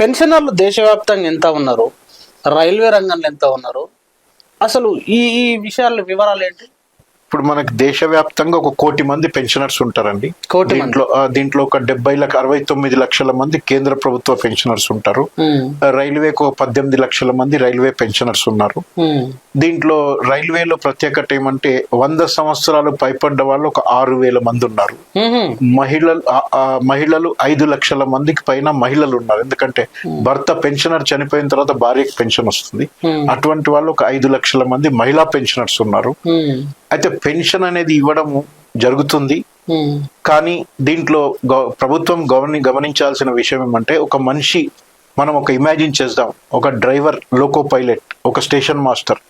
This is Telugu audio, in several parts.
పెన్షనర్లు దేశవ్యాప్తంగా ఎంత ఉన్నారు? రైల్వే రంగంలో ఎంత ఉన్నారు? అసలు ఈ ఈ విషయాల వివరాలు ఏంటి? ఇప్పుడు మనకి దేశవ్యాప్తంగా ఒక కోటి మంది పెన్షనర్స్ ఉంటారండి. కోటి. దీంట్లో దీంట్లో ఒక డెబ్బై లక్ష అరవై తొమ్మిది లక్షల మంది కేంద్ర ప్రభుత్వ పెన్షనర్స్ ఉంటారు. రైల్వేకి ఒక పద్దెనిమిది లక్షల మంది రైల్వే పెన్షనర్స్ ఉన్నారు. దీంట్లో రైల్వేలో ప్రత్యేకత ఏమంటే వంద సంవత్సరాలు పైపడ్డ వాళ్ళు ఒక ఆరు వేల మంది ఉన్నారు. మహిళలు మహిళలు ఐదు లక్షల మందికి పైన మహిళలు ఉన్నారు. ఎందుకంటే భర్త పెన్షనర్ చనిపోయిన తర్వాత భార్యకి పెన్షన్ వస్తుంది. అటువంటి వాళ్ళు ఒక ఐదు లక్షల మంది మహిళా పెన్షనర్స్ ఉన్నారు. అయితే పెన్షన్ అనేది ఇవ్వడము జరుగుతుంది. కానీ దీంట్లో ప్రభుత్వం గమని గమనించాల్సిన విషయం ఏమంటే ఒక మనిషి మనం ఒక ఇమాజిన్ చేద్దాం. ఒక డ్రైవర్ లోకో పైలట్ ఒక స్టేషన్ మాస్టర్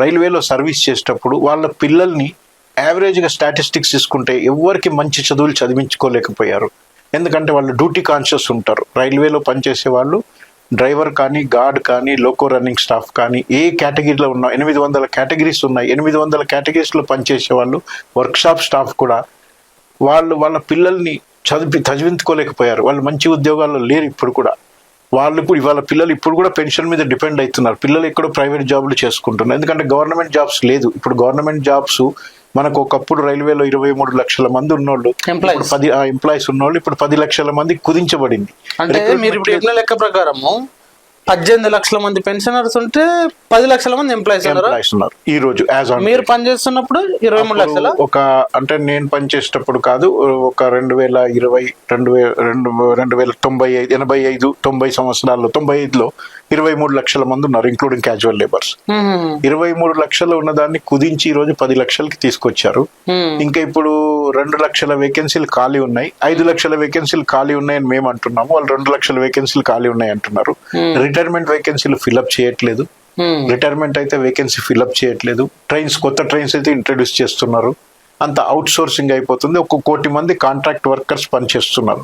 రైల్వేలో సర్వీస్ చేసేటప్పుడు వాళ్ళ పిల్లల్ని యావరేజ్గా స్టాటిస్టిక్స్ తీసుకుంటే ఎవరికి మంచి చదువులు చదివించుకోలేకపోయారు. ఎందుకంటే వాళ్ళు డ్యూటీ కాన్షియస్ ఉంటారు. రైల్వేలో పనిచేసే వాళ్ళు డ్రైవర్ కానీ గార్డ్ కానీ లోకో రన్నింగ్ స్టాఫ్ కానీ ఏ కేటగిరీలో ఉన్న ఎనిమిది వందల కేటగిరీస్ ఉన్నాయి. ఎనిమిది వందల కేటగిరీస్లో పనిచేసే వాళ్ళు వర్క్షాప్ స్టాఫ్ కూడా వాళ్ళు వాళ్ళ పిల్లల్ని చదివి చదివించుకోలేకపోయారు. వాళ్ళు మంచి ఉద్యోగాల్లో లేరు ఇప్పుడు కూడా. వాళ్ళు ఇప్పుడు ఇవాళ పిల్లలు ఇప్పుడు కూడా పెన్షన్ మీద డిపెండ్ అవుతున్నారు. పిల్లలు ఎక్కడో ప్రైవేట్ జాబ్లు చేసుకుంటున్నారు. ఎందుకంటే గవర్నమెంట్ జాబ్స్ లేదు. ఇప్పుడు గవర్నమెంట్ జాబ్స్ మనకు ఒకప్పుడు రైల్వేలో ఇరవై మూడు లక్షల మంది ఉన్నోళ్ళు పది ఎంప్లాయీస్ ఉన్నోళ్ళు ఇప్పుడు పది లక్షల మంది కుదించబడింది. అంటే మీరు ఇప్పుడు లెక్క ప్రకారము పద్దెనిమిది లక్షల మంది పెన్షనర్స్ ఉంటే పది లక్షల మంది ఎంప్లాయీస్ ఉన్నారు? ఈ రోజు యాజ్ మీరు పనిచేస్తున్నప్పుడు ఇరవై మూడు లక్షల? ఒక అంటే నేను పనిచేసేటప్పుడు కాదు ఒక రెండు వేల ఇరవై రెండు వేల రెండు రెండు వేల తొంభై ఐదు ఎనభై ఐదు తొంభై సంవత్సరాల్లో తొంభై ఐదులో ఇరవై మూడు లక్షల మంది ఉన్నారు ఇంక్లూడింగ్ క్యాజువల్ లేబర్స్ ఇరవై మూడు లక్షలు ఉన్నదాన్ని కుదించి ఈ రోజు పది లక్షలకి తీసుకొచ్చారు. ఇంకా ఇప్పుడు రెండు లక్షల వేకెన్సీలు ఖాళీ ఉన్నాయి. ఐదు లక్షల వేకెన్సీలు ఖాళీ ఉన్నాయని మేము అంటున్నాము. వాళ్ళు రెండు లక్షల వేకెన్సీలు ఖాళీ ఉన్నాయి అంటున్నారు. రిటైర్మెంట్ వేకెన్సీలు ఫిల్అప్ చేయట్లేదు. రిటైర్మెంట్ అయితే వేకెన్సీ ఫిల్అప్ చేయట్లేదు. ట్రైన్స్ కొత్త ట్రైన్స్ అయితే ఇంట్రడ్యూస్ చేస్తున్నారు. అంత అవుట్ సోర్సింగ్ అయిపోతుంది. ఒక కోటి మంది కాంట్రాక్ట్ వర్కర్స్ పనిచేస్తున్నారు.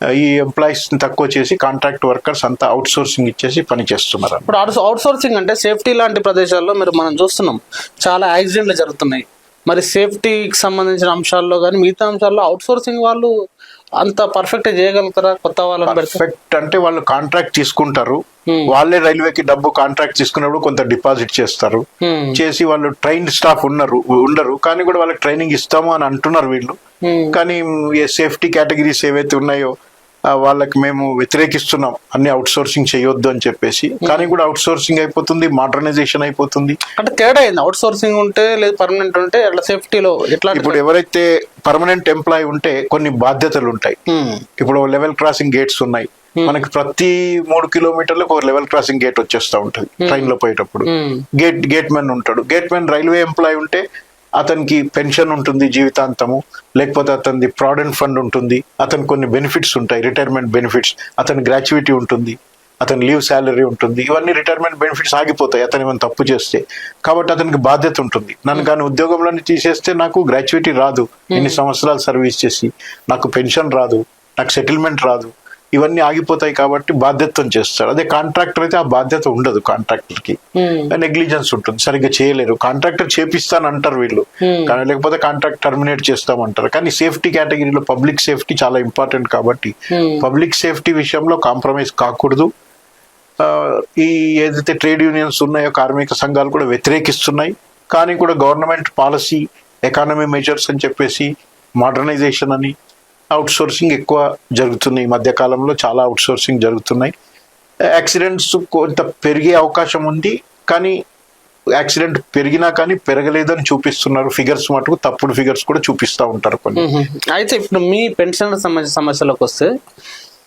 ఈ ఎంప్లాయీస్ తక్కువ చేసి కాంట్రాక్ట్ వర్కర్స్ అంతా అవుట్ సోర్సింగ్ ఇచ్చేసి పని చేస్తున్నారు. ఇప్పుడు అవుట్ సోర్సింగ్ అంటే సేఫ్టీ లాంటి ప్రదేశాల్లో మీరు మనం చూస్తున్నాం. చాలా యాక్సిడెంట్లు జరుగుతున్నాయి. మరి సేఫ్టీకి సంబంధించిన అంశాల్లో కానీ మిగతా అంశాల్లో అవుట్ సోర్సింగ్ వాళ్ళు అంత పర్ఫెక్ట్ చేయగలుగుతారా? కొత్త వాళ్ళని పర్ఫెక్ట్ అంటే వాళ్ళు కాంట్రాక్ట్ తీసుకుంటారు. Hmm. వాళ్ళే రైల్వేకి డబ్బు కాంట్రాక్ట్ తీసుకున్నప్పుడు కొంత డిపాజిట్ చేస్తారు. Hmm. చేసి వాళ్ళు ట్రైన్ స్టాఫ్ ఉన్నారు ఉండరు. కానీ కూడా వాళ్ళకి ట్రైనింగ్ ఇస్తాము అని అంటున్నారు వీళ్ళు. Hmm. కానీ సేఫ్టీ కేటగిరీస్ ఏవైతే ఉన్నాయో వాళ్ళకి మేము వ్యతిరేకిస్తున్నాం. అన్ని అవుట్ సోర్సింగ్ చేయొద్దు అని చెప్పేసి. కానీ కూడా అవుట్ సోర్సింగ్ అయిపోతుంది మోడర్నైజేషన్ అయిపోతుంది. అంటే తేడా అయింది అవుట్ సోర్సింగ్ ఉంటే లేదు పర్మనెంట్ ఉంటే అట్లా సేఫ్టీలో ఎట్లా ఇప్పుడు ఎవరైతే పర్మనెంట్ ఎంప్లాయ్ ఉంటే కొన్ని బాధ్యతలు ఉంటాయి. Hmm. ఇప్పుడు లెవెల్ క్రాసింగ్ గేట్స్ ఉన్నాయి. మనకి ప్రతి మూడు కిలోమీటర్లకు ఒక లెవెల్ క్రాసింగ్ గేట్ వచ్చేస్తా ఉంటుంది. ట్రైన్లో పోయేటప్పుడు. Hmm. గేట్ గేట్ మెన్ ఉంటాడు. గేట్ మెన్ రైల్వే ఎంప్లాయ్ ఉంటే అతనికి పెన్షన్ ఉంటుంది జీవితాంతము లేకపోతే అతనిది ప్రావిడెంట్ ఫండ్ ఉంటుంది అతనికి కొన్ని బెనిఫిట్స్ ఉంటాయి రిటైర్మెంట్ బెనిఫిట్స్ అతని గ్రాచ్యుటీ ఉంటుంది అతని లీవ్ శాలరీ ఉంటుంది ఇవన్నీ రిటైర్మెంట్ బెనిఫిట్స్ ఆగిపోతాయి అతను ఏమైనా తప్పు చేస్తే. కాబట్టి అతనికి బాధ్యత ఉంటుంది. నన్ను కానీ ఉద్యోగంలో తీసేస్తే నాకు గ్రాచ్యుటీ రాదు. ఇన్ని సంవత్సరాలు సర్వీస్ చేసి నాకు పెన్షన్ రాదు నాకు సెటిల్మెంట్ రాదు. ఇవన్నీ ఆగిపోతాయి కాబట్టి బాధ్యతతో చేస్తాడు అదే కాంట్రాక్టర్ అయితే ఆ బాధ్యత ఉండదు కాంట్రాక్టర్కి Hmm. నెగ్లిజెన్స్ ఉంటుంది. సరిగ్గా చేయలేరు. కాంట్రాక్టర్ చేపిస్తాను అంటారు వీళ్ళు. Hmm. కానీ లేకపోతే కాంట్రాక్ట్ టర్మినేట్ చేస్తామంటారు. కానీ సేఫ్టీ కేటగిరీలో పబ్లిక్ సేఫ్టీ చాలా ఇంపార్టెంట్ కాబట్టి Hmm. పబ్లిక్ సేఫ్టీ విషయంలో కాంప్రమైజ్ కాకూడదు. ఈ ఏదైతే ట్రేడ్ యూనియన్స్ ఉన్నాయో కార్మిక సంఘాలు కూడా వ్యతిరేకిస్తున్నాయి. కానీ కూడా గవర్నమెంట్ పాలసీ ఎకానమీ మెజర్స్ అని చెప్పేసి మోడర్నైజేషన్ అని అవుట్ సోర్సింగ్ ఎక్కువ జరుగుతుంది ఈ మధ్యకాలంలో చాలా అవుట్ సోర్సింగ్ జరుగుతున్నాయి. యాక్సిడెంట్స్ కొంత పెరిగే అవకాశం ఉంది కానీ యాక్సిడెంట్ పెరిగినా కానీ పెరగలేదని చూపిస్తున్నారు. ఫిగర్స్ మటుకు తప్పుడు ఫిగర్స్ కూడా చూపిస్తూ ఉంటారు కొన్ని. అయితే ఇప్పుడు మీ పెన్షన్ సమస్య సమస్యలకు వస్తే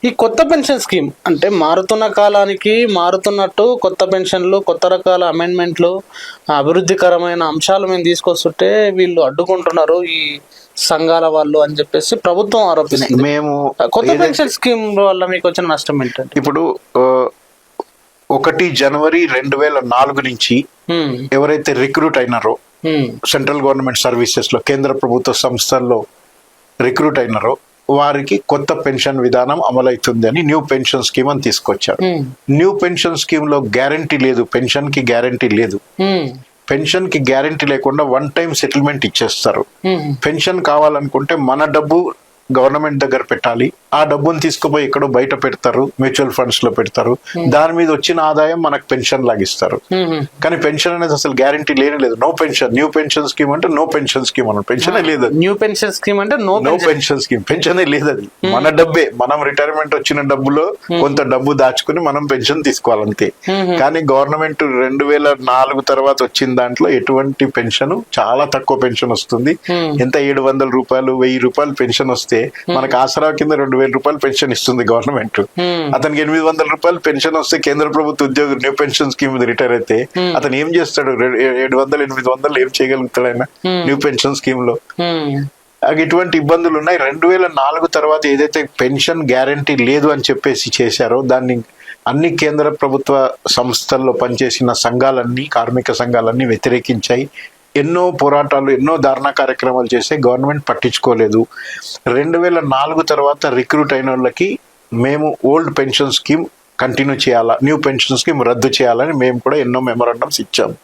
ఈ కొత్త పెన్షన్ స్కీమ్ అంటే మారుతున్న కాలానికి మారుతున్నట్టు కొత్త పెన్షన్లు కొత్త రకాల అమెండ్మెంట్లు అభివృద్ధికరమైన అంశాలు మేము తీసుకొస్తుంటే వీళ్ళు అడ్డుకుంటున్నారు ఈ సంఘాల వాళ్ళు అని చెప్పేసి ప్రభుత్వం ఆరోపిస్తుంది మేము కొత్త పెన్షన్ స్కీమ్ వల్ల మీకు వచ్చిన నష్టం ఏంటంటే ఇప్పుడు ఒకటి జనవరి రెండు వేల నాలుగు నుంచి. ఎవరైతే రిక్రూట్ అయినారో. సెంట్రల్ గవర్నమెంట్ సర్వీసెస్లో కేంద్ర ప్రభుత్వ సంస్థల్లో రిక్రూట్ అయినారో వారికి కొత్త పెన్షన్ విధానం అమలవుతుంది అని న్యూ పెన్షన్ స్కీమ్ అని తీసుకొచ్చారు. న్యూ పెన్షన్ స్కీమ్లో గ్యారంటీ లేదు పెన్షన్కి గ్యారంటీ లేదు. పెన్షన్కి గ్యారంటీ లేకుండా వన్ టైం సెటిల్మెంట్ ఇచ్చేస్తారు. పెన్షన్ కావాలనుకుంటే మన డబ్బు గవర్నమెంట్ దగ్గర పెట్టాలి. ఆ డబ్బును తీసుకుపోయి ఎక్కడో బయట పెడతారు మ్యూచువల్ ఫండ్స్లో పెడతారు. దాని మీద వచ్చిన ఆదాయం మనకు పెన్షన్ లాగిస్తారు. కానీ పెన్షన్ అనేది అసలు గ్యారంటీ లేనే లేదు. No pension new pension scheme అంటే నో పెన్షన్ స్కీమ్ అన్న పెన్షన్ లేదు. న్యూ పెన్షన్ స్కీమ్ అంటే no no pension scheme pension లేదు అది. మన డబ్బే. మనం రిటైర్మెంట్ వచ్చిన డబ్బులో కొంత డబ్బు దాచుకుని మనం పెన్షన్ తీసుకోవాలంతే. కానీ గవర్నమెంట్ రెండు వేల నాలుగు తర్వాత వచ్చిన దాంట్లో ఎటువంటి పెన్షన్ చాలా తక్కువ పెన్షన్ వస్తుంది. ఎంత? ఏడు వందల రూపాయలు వెయ్యి రూపాయలు పెన్షన్ వస్తే మనకు ఆసరా కింద రెండు వేల రూపాయలు పెన్షన్ ఇస్తుంది గవర్నమెంట్. అతనికి ఎనిమిది వందల రూపాయలు పెన్షన్ వస్తే కేంద్ర ప్రభుత్వ ఉద్యోగి న్యూ పెన్షన్ స్కీమ్ రిటైర్ అయితే అతను ఏం చేస్తాడు? ఏడు వందలు ఎనిమిది వందలు ఏం చేయగలుగుతాడు ఆయన? న్యూ పెన్షన్ స్కీమ్లో ఇటువంటి ఇబ్బందులు ఉన్నాయి. రెండు వేల నాలుగు తర్వాత ఏదైతే పెన్షన్ గ్యారంటీ లేదు అని చెప్పేసి చేశారో దాన్ని అన్ని కేంద్ర ప్రభుత్వ సంస్థల్లో పనిచేసిన సంఘాలన్నీ కార్మిక సంఘాలన్నీ వ్యతిరేకించాయి. ఎన్నో పోరాటాలు ఎన్నో ధారణా కార్యక్రమాలు చేస్తే గవర్నమెంట్ పట్టించుకోలేదు. రెండు వేల నాలుగు తర్వాత రిక్రూట్ అయిన వాళ్ళకి మేము ఓల్డ్ పెన్షన్ స్కీమ్ కంటిన్యూ చేయాలా న్యూ పెన్షన్ స్కీమ్ రద్దు చేయాలని మేము కూడా ఎన్నో మెమరాండమ్స్ ఇచ్చాము.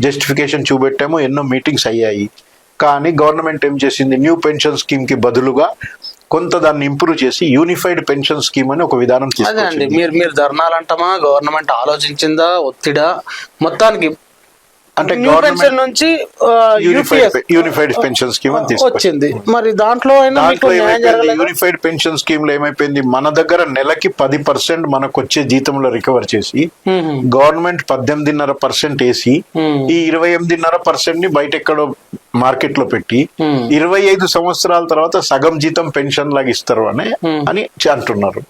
జస్టిఫికేషన్ చూపెట్టాము ఎన్నో మీటింగ్స్ అయ్యాయి. కానీ గవర్నమెంట్ ఏం చేసింది? న్యూ పెన్షన్ స్కీమ్కి బదులుగా కొంత దాన్ని ఇంప్రూవ్ చేసి యూనిఫైడ్ పెన్షన్ స్కీమ్ అని ఒక విధానం అదే అండి. తీసుకొచ్చింది. మీరు మీరు ధర్నాలంటమా గవర్నమెంట్ ఆలోచించిందా? ఒత్తిడా? మొత్తానికి అంటే న్యూ పెన్షన్ నుంచి యూనిఫైడ్ పెన్షన్ స్కీమ్ వచ్చింది. మరి దాంట్లో యూనిఫైడ్ పెన్షన్ స్కీమ్లో ఏమైపోయింది? మన దగ్గర నెలకి పది పర్సెంట్ మనకు వచ్చే జీతంలో రికవర్ చేసి గవర్నమెంట్ పద్దెనిమిదిన్నర పర్సెంట్ వేసి ఈ ఇరవై ఎనిమిదిన్నర పర్సెంట్ని బయట ఎక్కడో మార్కెట్లో పెట్టి ఇరవై ఐదు సంవత్సరాల తర్వాత సగం జీతం పెన్షన్ లాగా ఇస్తారు అని అని అంటున్నారు.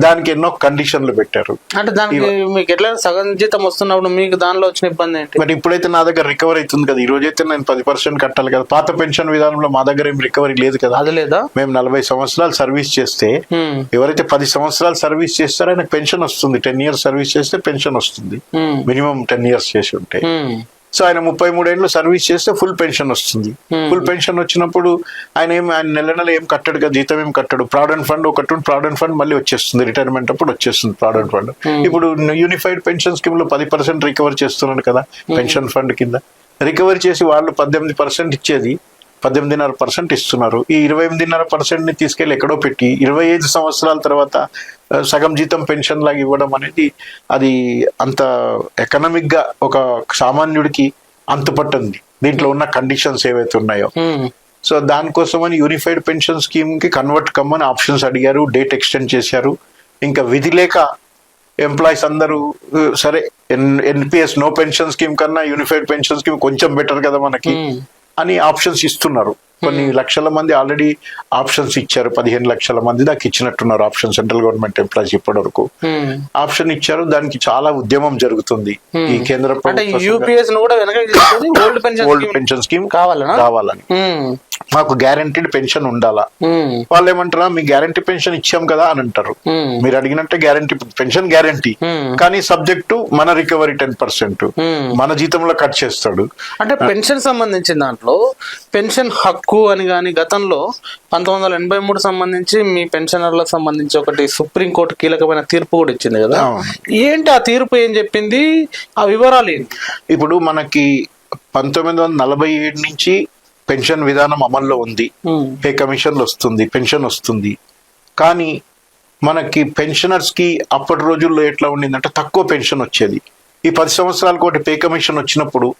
దానికి ఎన్నో కండిషన్లు పెట్టారు. అంటే దానికి మీకు ఎట్లా సగం జీతం వస్తున్నప్పుడు మీకు దానిలో వచ్చిన ఇబ్బంది ఏంటి? మరి ఇప్పుడైతే నా దగ్గర రికవరీ అవుతుంది కదా ఈ రోజైతే నేను పది పర్సెంట్ కట్టాలి కదా. పాత పెన్షన్ విధానంలో మా దగ్గర ఏం రికవరీ లేదు కదా. అది లేదా? మేము నలభై సంవత్సరాలు సర్వీస్ చేస్తే. ఎవరైతే పది సంవత్సరాలు సర్వీస్ చేస్తారో ఆయనకు పెన్షన్ వస్తుంది. టెన్ ఇయర్స్ సర్వీస్ చేస్తే పెన్షన్ వస్తుంది. మినిమం టెన్ ఇయర్స్ చేసి ఉంటే. సో ఆయన ముప్పై మూడేళ్ళు సర్వీస్ చేస్తే ఫుల్ పెన్షన్ వస్తుంది. ఫుల్ పెన్షన్ వచ్చినప్పుడు ఆయన ఏం ఆయన నెల నెల ఏం కట్టడు కదా జీతం ఏం కట్టడు. ప్రావిడెంట్ ఫండ్ ఒకటి ప్రావిడెంట్ ఫండ్ మళ్ళీ వచ్చేస్తుంది రిటైర్మెంట్ అప్పుడు వచ్చేస్తుంది ప్రావిడెంట్ ఫండ్. ఇప్పుడు యూనిఫైడ్ పెన్షన్ స్కీమ్లో పది పర్సెంట్ రికవర్ చేస్తున్నాడు కదా పెన్షన్ ఫండ్ కింద. రికవర్ చేసి వాళ్ళు పద్దెనిమిది పర్సెంట్ ఇచ్చేది పద్దెనిమిదిన్నర పర్సెంట్ ఇస్తున్నారు. ఈ ఇరవై ఎనిమిదిన్నర పర్సెంట్ని తీసుకెళ్ళి ఎక్కడో పెట్టి ఇరవై ఐదు సంవత్సరాల తర్వాత సగం జీతం పెన్షన్ లాగా ఇవ్వడం అనేది అది అంత ఎకనామిక్గా ఒక సామాన్యుడికి అంతుపట్టింది. దీంట్లో ఉన్న కండిషన్స్ ఏవైతే ఉన్నాయో. సో దానికోసమని యూనిఫైడ్ పెన్షన్ స్కీమ్కి కన్వర్ట్ కమ్మని ఆప్షన్స్ అడిగారు డేట్ ఎక్స్టెండ్ చేశారు. ఇంకా విధి లేక ఎంప్లాయీస్ అందరూ "ఉ, సరే ఎన్పిఎస్ నో పెన్షన్ స్కీమ్ కన్నా యూనిఫైడ్ పెన్షన్ స్కీమ్ కొంచెం బెటర్ కదా మనకి. అని ఆప్షన్స్ ఇస్తున్నారు. కొన్ని లక్షల మంది ఆల్రెడీ ఆప్షన్స్ ఇచ్చారు. పదిహేను లక్షల మంది దాకా ఇచ్చినట్టున్నారు ఆప్షన్ సెంట్రల్ గవర్నమెంట్ ఎంప్లాయీస్ ఇప్పటి వరకు Hmm. ఆప్షన్ ఇచ్చారు. దానికి చాలా ఉద్యమం జరుగుతుంది. ఈ కేంద్ర అంటే ప్రభుత్వ యూపీఎస్ను కూడా వెనక తీసుకొని ఓల్డ్ పెన్షన్ స్కీమ్ కావాలనా? Hmm. మాకు గ్యారంటీడ్ పెన్షన్ ఉండాలా? Hmm. వాళ్ళు ఏమంటారా మీ గ్యారంటీ పెన్షన్ ఇచ్చాం కదా అని అంటారు. Hmm. మీరు అడిగినట్టే గ్యారంటీ పెన్షన్ గ్యారంటీ Hmm. కానీ సబ్జెక్ట్ మన రికవరీ టెన్ పర్సెంట్ Hmm. మన జీతంలో కట్ చేస్తాడు. అంటే పెన్షన్ సంబంధించిన దాంట్లో పెన్షన్ హక్కు అని కానీ గతంలో పంతొమ్మిది వందల ఎనభై మూడు సంబంధించి మీ పెన్షనర్లకు సంబంధించి ఒకటి సుప్రీంకోర్టు కీలకమైన తీర్పు కూడా ఇచ్చింది కదా. ఏంటి ఆ తీర్పు ఏం చెప్పింది? ఆ వివరాలు ఏంటి? ఇప్పుడు మనకి పంతొమ్మిది వందల నలభై ఏడు నుంచి పెన్షన్ విధానం అమల్లో ఉంది. పే కమిషన్లు వస్తుంది పెన్షన్ వస్తుంది. కానీ మనకి పెన్షనర్స్కి అప్పటి రోజుల్లో ఎట్లా ఉండిందంటే తక్కువ పెన్షన్ వచ్చేది. ఈ పది సంవత్సరాలకు ఒకటి పే కమిషన్ వచ్చినప్పుడు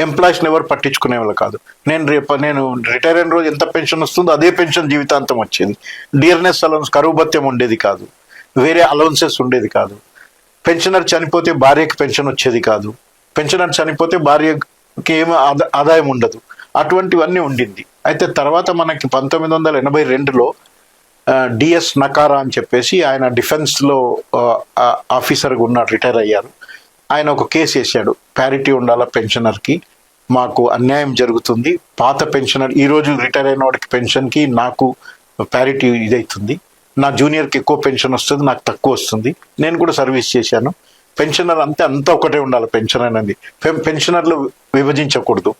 ఎంప్లాయీస్ని ఎవరు పట్టించుకునే వాళ్ళు కాదు. నేను రేపు నేను రిటైర్ అయిన రోజు ఎంత పెన్షన్ వస్తుందో అదే పెన్షన్ జీవితాంతం వచ్చింది. డియర్నెస్ అలౌన్స్ కరువు భత్యం ఉండేది కాదు. వేరే అలౌన్సెస్ ఉండేది కాదు. పెన్షనర్ చనిపోతే భార్యకి పెన్షన్ వచ్చేది కాదు. పెన్షనర్ చనిపోతే భార్యకి ఏమి ఆదా- ఆదాయం ఉండదు. అటువంటివన్నీ ఉండింది. అయితే తర్వాత మనకి పంతొమ్మిది వందల ఎనభై రెండులో డిఎస్ నకారా అని చెప్పేసి ఆయన డిఫెన్స్లో ఆఫీసర్గా ఉన్నాడు రిటైర్ అయ్యారు. ఆయన ఒక కేసు వేసాడు ప్యారిటీ ఉండాలా పెన్షనర్కి మాకు అన్యాయం జరుగుతుంది. పాత పెన్షనర్ ఈ రోజు రిటైర్ అయిన వాడికి పెన్షన్కి నాకు ప్యారిటీ ఇదవుతుంది నా జూనియర్కి ఎక్కువ పెన్షన్ వస్తుంది నాకు తక్కువ వస్తుంది. నేను కూడా సర్వీస్ చేశాను. పెన్షనర్ అంతే అంతా ఒకటే ఉండాలి పెన్షన్ అనేది. పెన్షనర్లు విభజించకూడదు.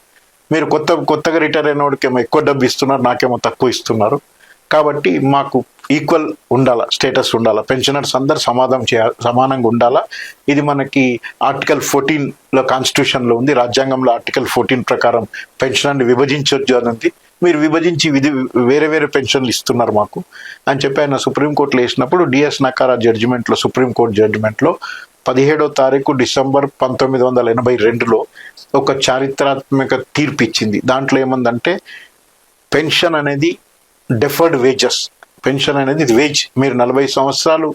మీరు కొత్త కొత్తగా రిటైర్ అయిన వాడికి ఏమో ఎక్కువ డబ్బు ఇస్తున్నారు నాకేమో తక్కువ ఇస్తున్నారు. కాబట్టి మాకు ఈక్వల్ ఉండాలా స్టేటస్ ఉండాలా? పెన్షనర్స్ అందరు సమాధం చేయ సమానంగా ఉండాలా? ఇది మనకి ఆర్టికల్ ఫోర్టీన్లో కాన్స్టిట్యూషన్లో ఉంది. రాజ్యాంగంలో ఆర్టికల్ ఫోర్టీన్ ప్రకారం పెన్షనర్ని విభజించొచ్చు అని ఉంది మీరు విభజించి విధి వేరే వేరే పెన్షన్లు ఇస్తున్నారు మాకు. అని చెప్పి ఆయన సుప్రీంకోర్టులో వేసినప్పుడు డిఎస్ నకారా జడ్జిమెంట్లో సుప్రీంకోర్టు జడ్జిమెంట్లో పదిహేడో తారీఖు డిసెంబర్ పంతొమ్మిది వందల ఎనభై రెండులో ఒక చారిత్రాత్మక తీర్పు ఇచ్చింది. దాంట్లో ఏముందంటే పెన్షన్ అనేది డెఫర్డ్ వేజెస్. పెన్షన్ అనేది ఇది వేజ్ మీరు నలభై సంవత్సరాలు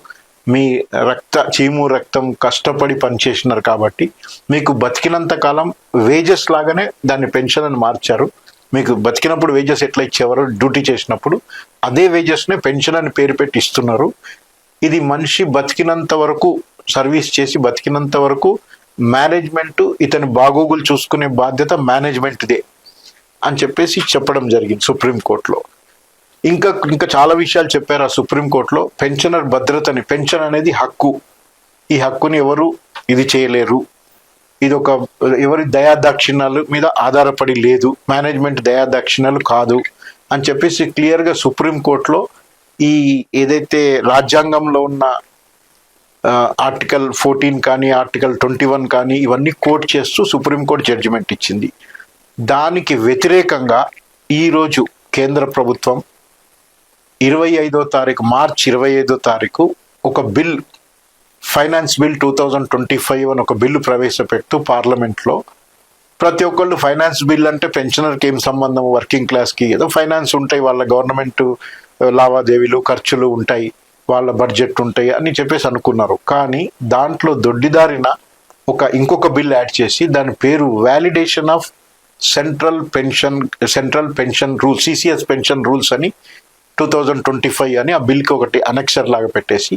మీ రక్త చీము రక్తం కష్టపడి పనిచేసినారు కాబట్టి మీకు బతికినంత కాలం వేజెస్ లాగానే దాన్ని పెన్షన్ అని మార్చారు. మీకు బతికినప్పుడు వేజెస్ ఎట్లా ఇచ్చేవారు? డ్యూటీ చేసినప్పుడు అదే వేజెస్నే పెన్షన్ అని పేరు పెట్టి ఇస్తున్నారు. ఇది మనిషి బతికినంత వరకు సర్వీస్ చేసి బతికినంత వరకు మేనేజ్మెంట్ ఇతని బాగోగులు చూసుకునే బాధ్యత మేనేజ్మెంట్దే అని చెప్పేసి చెప్పడం జరిగింది సుప్రీంకోర్టులో ఇంకా ఇంకా చాలా విషయాలు చెప్పారు ఆ సుప్రీంకోర్టులో పెన్షనర్ భద్రతని పెన్షన్ అనేది హక్కు. ఈ హక్కుని ఎవరు ఇది చేయలేరు. ఇది ఒక ఎవరి దయాదాక్షిణ్యాలు మీద ఆధారపడి లేదు. మేనేజ్మెంట్ దయాదాక్షిణ్యాలు కాదు అని చెప్పేసి క్లియర్గా సుప్రీంకోర్టులో ఈ ఏదైతే రాజ్యాంగంలో ఉన్న ఆర్టికల్ ఫోర్టీన్ కానీ ఆర్టికల్ ట్వంటీ వన్ కానీ ఇవన్నీ కోట్ చేస్తూ సుప్రీంకోర్టు జడ్జిమెంట్ ఇచ్చింది. దానికి వ్యతిరేకంగా ఈరోజు కేంద్ర ప్రభుత్వం ఇరవై ఐదో తారీఖు మార్చ్ ఇరవై ఐదో తారీఖు ఒక bill finance bill two thousand twenty five అని ఒక బిల్లు ప్రవేశపెడుతూ పార్లమెంట్లో ప్రతి ఒక్కళ్ళు ఫైనాన్స్ బిల్ అంటే పెన్షనర్కి ఏం సంబంధం? వర్కింగ్ క్లాస్కి ఏదో ఫైనాన్స్ ఉంటాయి వాళ్ళ గవర్నమెంట్ లావాదేవీలు ఖర్చులు ఉంటాయి వాళ్ళ బడ్జెట్ ఉంటాయి అని చెప్పేసి అనుకున్నారు. కానీ దాంట్లో దొడ్డిదారిన ఒక ఇంకొక బిల్ యాడ్ చేసి దాని పేరు validation of central pension central pension rules CCS pension rules అని టూ థౌజండ్ ట్వంటీ ఫైవ్ అని ఆ బిల్కి ఒకటి అనక్షర్ లాగా పెట్టేసి.